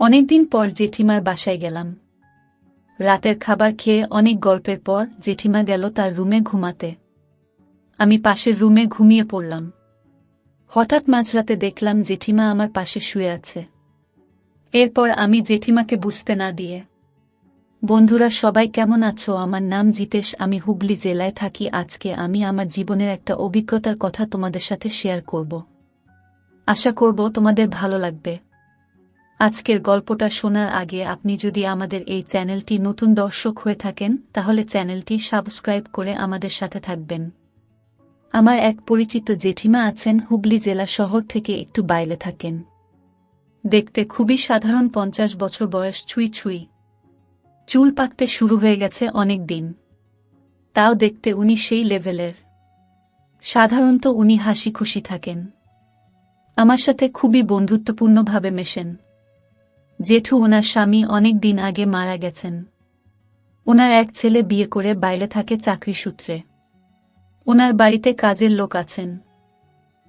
অনেকদিন পর জেঠিমার বাসায় গেলাম। রাতের খাবার খেয়ে অনেক গল্পের পর জেঠিমা গেল তার রুমে ঘুমাতে। আমি পাশের রুমে ঘুমিয়ে পড়লাম। হঠাৎ মাঝরাতে দেখলাম জেঠিমা আমার পাশে শুয়ে আছে। এরপর আমি জেঠিমাকে বুঝতে না দিয়ে, বন্ধুরা সবাই কেমন আছো? আমার নাম জিতেশ, আমি হুগলি জেলায় থাকি। আজকে আমি আমার জীবনের একটা অভিজ্ঞতার কথা তোমাদের সাথে শেয়ার করব। আশা করব তোমাদের ভালো লাগবে। আজকের গল্পটা শোনার আগে আপনি যদি আমাদের এই চ্যানেলটি নতুন দর্শক হয়ে থাকেন, তাহলে চ্যানেলটি সাবস্ক্রাইব করে আমাদের সাথে থাকবেন। আমার এক পরিচিত জেঠিমা আছেন হুগলি জেলা শহর থেকে একটু বাইরে থাকেন। দেখতে খুবই সাধারণ পঞ্চাশ বছর বয়স ছুঁই ছুঁই। চুল পাকতে শুরু হয়ে গেছে অনেক দিন। তাও দেখতে উনি সেই লেভেলের। সাধারণত উনি হাসি খুশি থাকেন। আমার সাথে খুবই বন্ধুত্বপূর্ণভাবে মেশেন। জেঠু ওনার স্বামী অনেক দিন আগে মারা গেছেন। ওনার এক ছেলে বিয়ে করে বাইরে থাকে চাকরি সূত্রে। ওনার বাড়িতে কাজের লোক আছেন।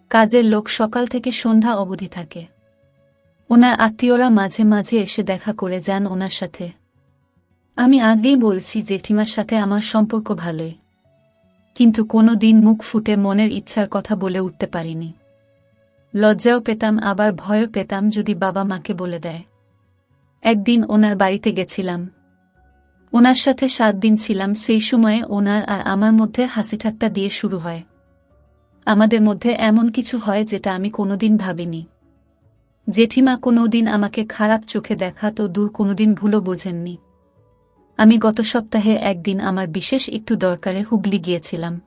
কাজের লোক সকাল থেকে সন্ধ্যা অবধি থাকে। ওনার আত্মীয়রা মাঝে মাঝে এসে দেখা করে যান ওনার সাথে। আমি আগেই বলছি জেঠিমার সাথে আমার সম্পর্ক ভালোই কিন্তু কোনো দিন মুখ ফুটে মনের ইচ্ছার কথা বলে উঠতে পারিনি। লজ্জাও পেতাম, আবার ভয়ও পেতাম যদি বাবা মাকে বলে দেয়। একদিন ওনার বাড়িতে গেছিলাম। ওনার সাথে সাত দিন ছিলাম, সেই সময়ে ওনার আর আমার মধ্যে হাসি ঠাট্টা দিয়ে শুরু হয়। আমাদের মধ্যে এমন কিছু হয় যেটা আমি কোনোদিন ভাবিনি। জেঠিমা কোনোদিন আমাকে খারাপ চোখে দেখা তো দূর কোনোদিন ভুলও বোঝেননি। আমি গত সপ্তাহে একদিন আমার বিশেষ একটু দরকারে হুগলি গিয়েছিলাম।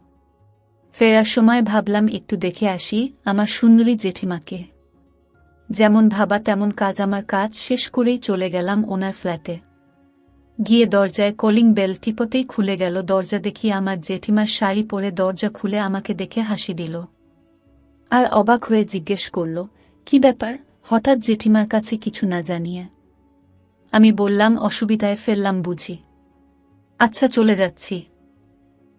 ফেরার সময় ভাবলাম একটু দেখে আসি আমার সুন্দরী জেঠিমাকে। যেমন ভাবা তেমন কাজ আমার কাজ শেষ করেই চলে গেলাম ওনার ফ্ল্যাটে। গিয়ে দরজায় কলিং বেল টিপতেই খুলে গেল, দরজা দেখি আমার জেঠিমার শাড়ি পরে দরজা খুলে আমাকে দেখে হাসি দিল। আর অবাক হয়ে জিজ্ঞেস করল, কি ব্যাপার? হঠাৎ জেঠিমার কাছে কিছু না জানিয়ে? আমি বললাম, অসুবিধায় ফেললাম বুঝি। আচ্ছা চলে যাচ্ছি।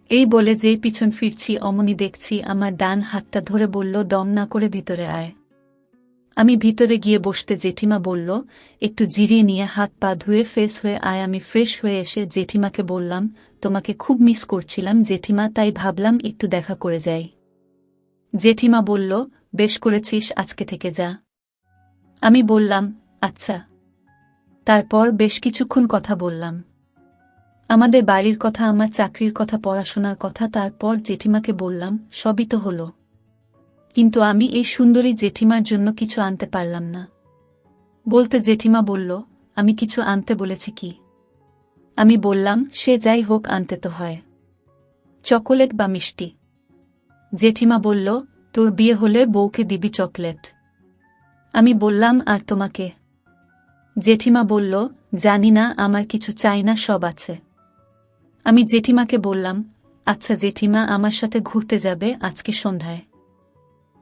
এই বলে যে পিছন ফিরছি, অমনি দেখছি আমার ডান হাতটা ধরে বলল, দম না করে ভিতরে আয়। আমি ভিতরে গিয়ে বসতে জেঠিমা বলল, একটু জিরিয়ে নিয়ে হাত পা ধুয়ে ফ্রেশ হয়ে আয়, আমি ফ্রেশ হয়ে এসে জেঠিমাকে বললাম, তোমাকে খুব মিস করছিলাম জেঠিমা, তাই ভাবলাম একটু দেখা করে যাই। জেঠিমা বলল, বেশ করেছিস, আজকে থেকে যা। আমি বললাম আচ্ছা। তারপর বেশ কিছুক্ষণ কথা বললাম। আমাদের বাড়ির কথা, আমার চাকরির কথা, পড়াশোনার কথা, তারপর জেঠিমাকে বললাম, সবই তো হলো। কিন্তু আমি এই সুন্দরী জেঠিমার জন্য কিছু আনতে পারলাম না। বলতে জেঠিমা বলল, আমি কিছু আনতে বলেছি কি? আমি বললাম, সে যাই হোক, আনতে তো হয়। চকোলেট বা মিষ্টি? জেঠিমা বলল, তোর বিয়ে হলে বউকে দিবি চকলেট। আমি বললাম, আর তোমাকে? জেঠিমা বলল, জানি না, আমার কিছু চাই না, সব আছে। আমি জেঠিমাকে বললাম আচ্ছা জেঠিমা, আমার সাথে ঘুরতে যাবে, আজকে সন্ধ্যায়।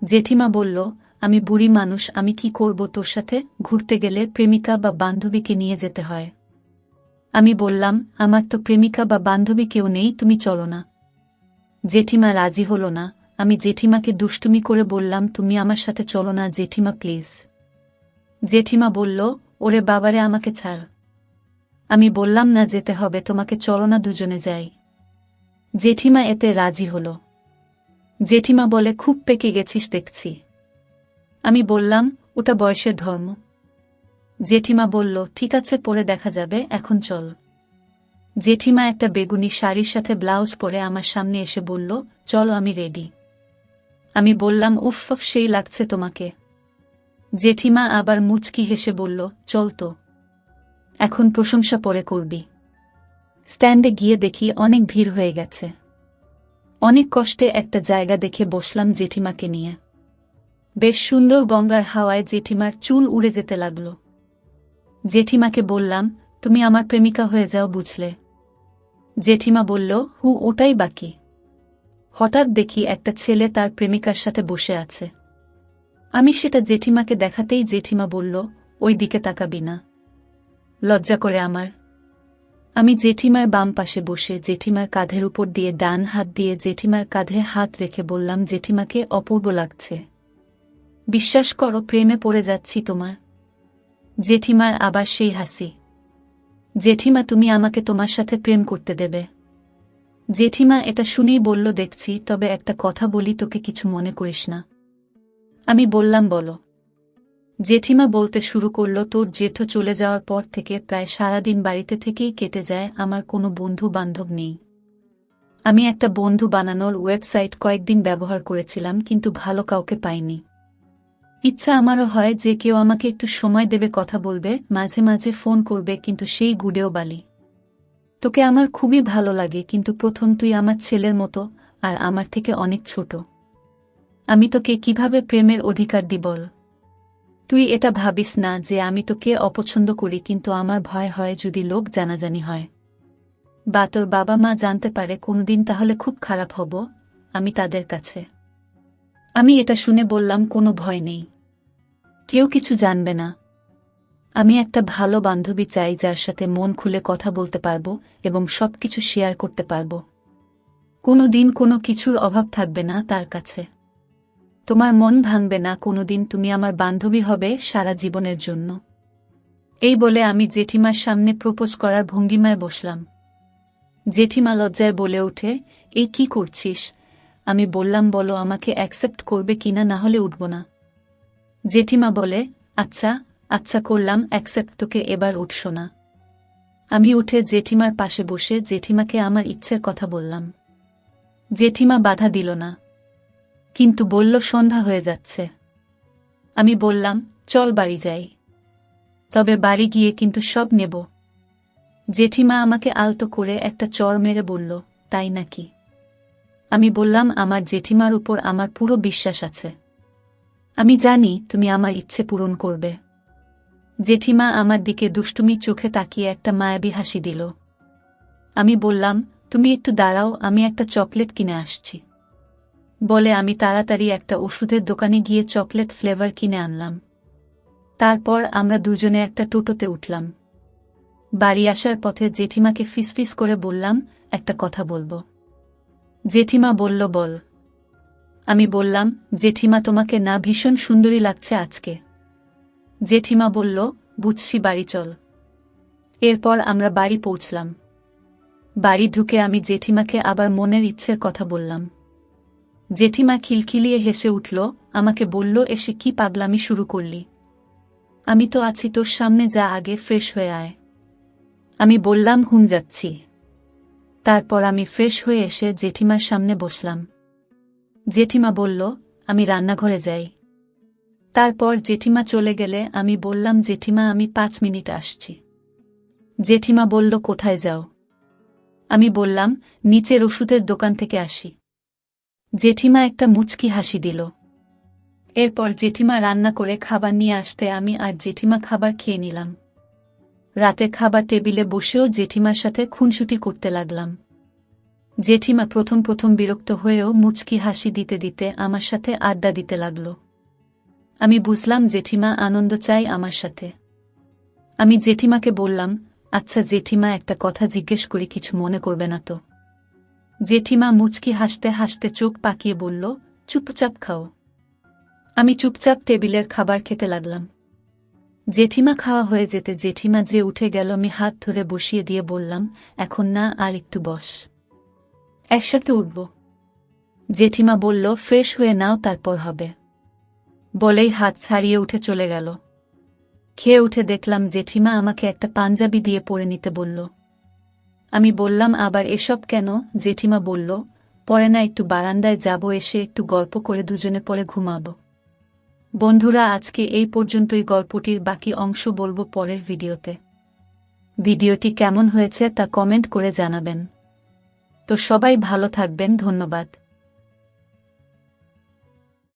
জেঠিমা বলল, আমি বুড়ি মানুষ, আমি কি করব তোর সাথে? ঘুরতে গেলে প্রেমিকা বা বান্ধবীকে নিয়ে যেতে হয়। আমি বললাম, আমার তো প্রেমিকা বা বান্ধবী কেউ নেই, তুমি চলো না। জেঠিমা রাজি হল না। আমি জেঠিমাকে দুষ্টুমি করে বললাম, তুমি আমার সাথে চলো না, জেঠিমা, প্লিজ। জেঠিমা বলল, ওরে বাবারে, আমাকে ছাড়। আমি বললাম, না, যেতে হবে, তোমাকে চলো না, দুজনে যাই। জেঠিমা এতে রাজি হল। জেঠিমা বলে, খুব পেকে গেছিস দেখছি। আমি বললাম, ওটা বয়সের ধর্ম। জেঠিমা বলল, ঠিক আছে, পরে দেখা যাবে, এখন চল। জেঠিমা একটা বেগুনি শাড়ির সাথে ব্লাউজ পরে আমার সামনে এসে বলল, চলো, আমি রেডি। আমি বললাম, উফ সেই লাগছে তোমাকে। জেঠিমা আবার মুচকি হেসে বলল, চল তো, এখন প্রশংসা পরে করবি। স্ট্যান্ডে গিয়ে দেখি অনেক ভিড় হয়ে গেছে। অনেক কষ্টে একটা জায়গা দেখে বসলাম জেঠিমাকে নিয়ে। বেশ সুন্দর গঙ্গার হাওয়ায় জেঠিমার চুল উড়ে যেতে লাগল। জেঠিমাকে বললাম, তুমি আমার প্রেমিকা হয়ে যাও বুঝলে। জেঠিমা বলল, হু, ওটাই বাকি। হঠাৎ দেখি একটা ছেলে তার প্রেমিকার সাথে বসে আছে। আমি সেটা জেঠিমাকে দেখাতেই জেঠিমা বলল, ওই দিকে তাকাবি না। লজ্জা করে আমার। আমি জেঠিমার বাম পাশে বসে জেঠিমার কাঁধের উপর দিয়ে ডান হাত দিয়ে জেঠিমার কাঁধে হাত রেখে বললাম, জেঠিমাকে অপূর্ব লাগছে। বিশ্বাস করো, প্রেমে পড়ে যাচ্ছি তোমার। জেঠিমার আবার সেই হাসি। জেঠিমা, তুমি আমাকে তোমার সাথে প্রেম করতে দেবে। জেঠিমা এটা শুনেই বলল, দেখছি, তবে একটা কথা বলি, তোকে কিছু মনে করিস না। আমি বললাম, বলো। জেঠিমা বলতে শুরু করল, তোর জেঠো চলে যাওয়ার পর থেকে প্রায় সারাদিন বাড়িতে থেকেই কেটে যায়, আমার কোনো বন্ধু বান্ধব নেই। আমি একটা বন্ধু বানানোর ওয়েবসাইট কয়েকদিন ব্যবহার করেছিলাম, কিন্তু ভালো কাউকে পাইনি। ইচ্ছা আমারও হয় যে কেউ আমাকে একটু সময় দেবে, কথা বলবে, মাঝে মাঝে ফোন করবে, কিন্তু সেই গুডেও বালি। তোকে আমার খুবই ভালো লাগে, কিন্তু প্রথম তুই আমার ছেলের মতো, আর আমার থেকে অনেক ছোট। আমি তোকে কীভাবে প্রেমের অধিকার দি বল। তুই এটা ভাবিস না যে আমি তোকে অপছন্দ করি, কিন্তু আমার ভয় হয় যদি লোক জানাজানি হয়। বা তোর বাবা মা জানতে পারে কোনদিন তাহলে খুব খারাপ হব, আমি তাদের কাছে। আমি এটা শুনে বললাম, কোনো ভয় নেই। কেউ কিছু জানবে না। আমি একটা ভালো বান্ধবী চাই যার সাথে মন খুলে কথা বলতে পারব এবং সব কিছু শেয়ার করতে পারব। কোনো দিন কোনো কিছুর অভাব থাকবে না তার কাছে। তোমার মন ভাঙবে না, কোনোদিন তুমি আমার বান্ধবী হবে সারা জীবনের জন্য। এই বলে আমি জেঠিমার সামনে প্রপোজ করার ভঙ্গিমায় বসলাম। জেঠিমা লজ্জায় বলে ওঠে, এই কি করছিস? আমি বললাম, বলো, আমাকে অ্যাকসেপ্ট করবে কিনা না হলে উঠব না। জেঠিমা বলে আচ্ছা আচ্ছা করলাম অ্যাকসেপ্ট তোকে এবার উঠস না। আমি উঠে জেঠিমার পাশে বসে জেঠিমাকে আমার ইচ্ছের কথা বললাম। জেঠিমা বাধা দিল না। কিন্তু বলল, সন্ধ্যা হয়ে যাচ্ছে। আমি বললাম, চল বাড়ি যাই। তবে বাড়ি গিয়ে কিন্তু সব নেব। জেঠিমা আমাকে আলতো করে একটা চর মেরে বলল, তাই নাকি? আমি বললাম, আমার জেঠিমার উপর আমার পুরো বিশ্বাস আছে। আমি জানি তুমি আমার ইচ্ছে পূরণ করবে। জেঠিমা আমার দিকে দুষ্টুমি চোখে তাকিয়ে একটা মায়াবী হাসি দিল। আমি বললাম, তুমি একটু দাঁড়াও, আমি একটা চকলেট কিনে আসছি। বলে আমি তাড়াতাড়ি একটা ওষুধের দোকানে গিয়ে চকলেট ফ্লেভার কিনে আনলাম। তারপর আমরা দুজনে একটা টোটোতে উঠলাম। বাড়ি আসার পথে জেঠিমাকে ফিসফিস করে বললাম, একটা কথা বলব। জেঠিমা বলল, বল। আমি বললাম, জেঠিমা তোমাকে না ভীষণ সুন্দরী লাগছে আজকে। জেঠিমা বলল, বুঝছি, বাড়ি চল। এরপর আমরা বাড়ি পৌঁছলাম। বাড়ি ঢুকে আমি জেঠিমাকে আবার মনের ইচ্ছের কথা বললাম। জেঠিমা খিলখিলিয়ে হেসে উঠল, আমাকে বলল, এসে কি পাগলামি শুরু করলি? আমি তো আছি তোর সামনে, যা আগে ফ্রেশ হয়ে আয়। আমি বললাম, হুন যাচ্ছি। তারপর আমি ফ্রেশ হয়ে এসে জেঠিমার সামনে বসলাম। জেঠিমা বলল, আমি রান্নাঘরে যাই। তারপর জেঠিমা চলে গেলে আমি বললাম, জেঠিমা, আমি পাঁচ মিনিট আসছি। জেঠিমা বলল, কোথায় যাও? আমি বললাম, নিচের ওষুধের দোকান থেকে আসি। জেঠিমা একটা মুচকি হাসি দিল। এরপর জেঠিমা রান্না করে খাবার নিয়ে আসতে আমি আর জেঠিমা খাবার খেয়ে নিলাম। রাতে খাবার টেবিলে বসেও জেঠিমার সাথে খুনসুটি করতে লাগলাম। জেঠিমা প্রথম প্রথম বিরক্ত হয়েও মুচকি হাসি দিতে দিতে আমার সাথে আড্ডা দিতে লাগল। আমি বুঝলাম জেঠিমা আনন্দ চাই আমার সাথে। আমি জেঠিমাকে বললাম আচ্ছা জেঠিমা একটা কথা জিজ্ঞেস করি কিছু মনে করবে না তো। জেঠিমা মুচকি হাসতে হাসতে চোখ পাকিয়ে বলল, চুপচাপ খাও। আমি চুপচাপ টেবিলের খাবার খেতে লাগলাম। জেঠিমা খাওয়া হয়ে যেতে জেঠিমা যে উঠে গেল, আমি হাত ধরে বসিয়ে দিয়ে বললাম, এখন না, আর একটু বস। একসাথে উঠব। জেঠিমা বলল, ফ্রেশ হয়ে নাও, তারপর হবে। বলেই হাত ছাড়িয়ে উঠে চলে গেল। খেয়ে উঠে দেখলাম জেঠিমা আমাকে একটা পাঞ্জাবি দিয়ে পরে নিতে বলল আমি বললাম, আবার এসব কেন? জেঠিমা বলল, পরে না, একটু বারান্দায় যাব, এসে একটু গল্প করে দুজনে পরে ঘুমাব। বন্ধুরা, আজকে এই পর্যন্তই গল্পটির বাকি অংশ বলব পরের ভিডিওতে। ভিডিওটি কেমন হয়েছে তা কমেন্ট করে জানাবেন। তো সবাই ভালো থাকবেন, ধন্যবাদ।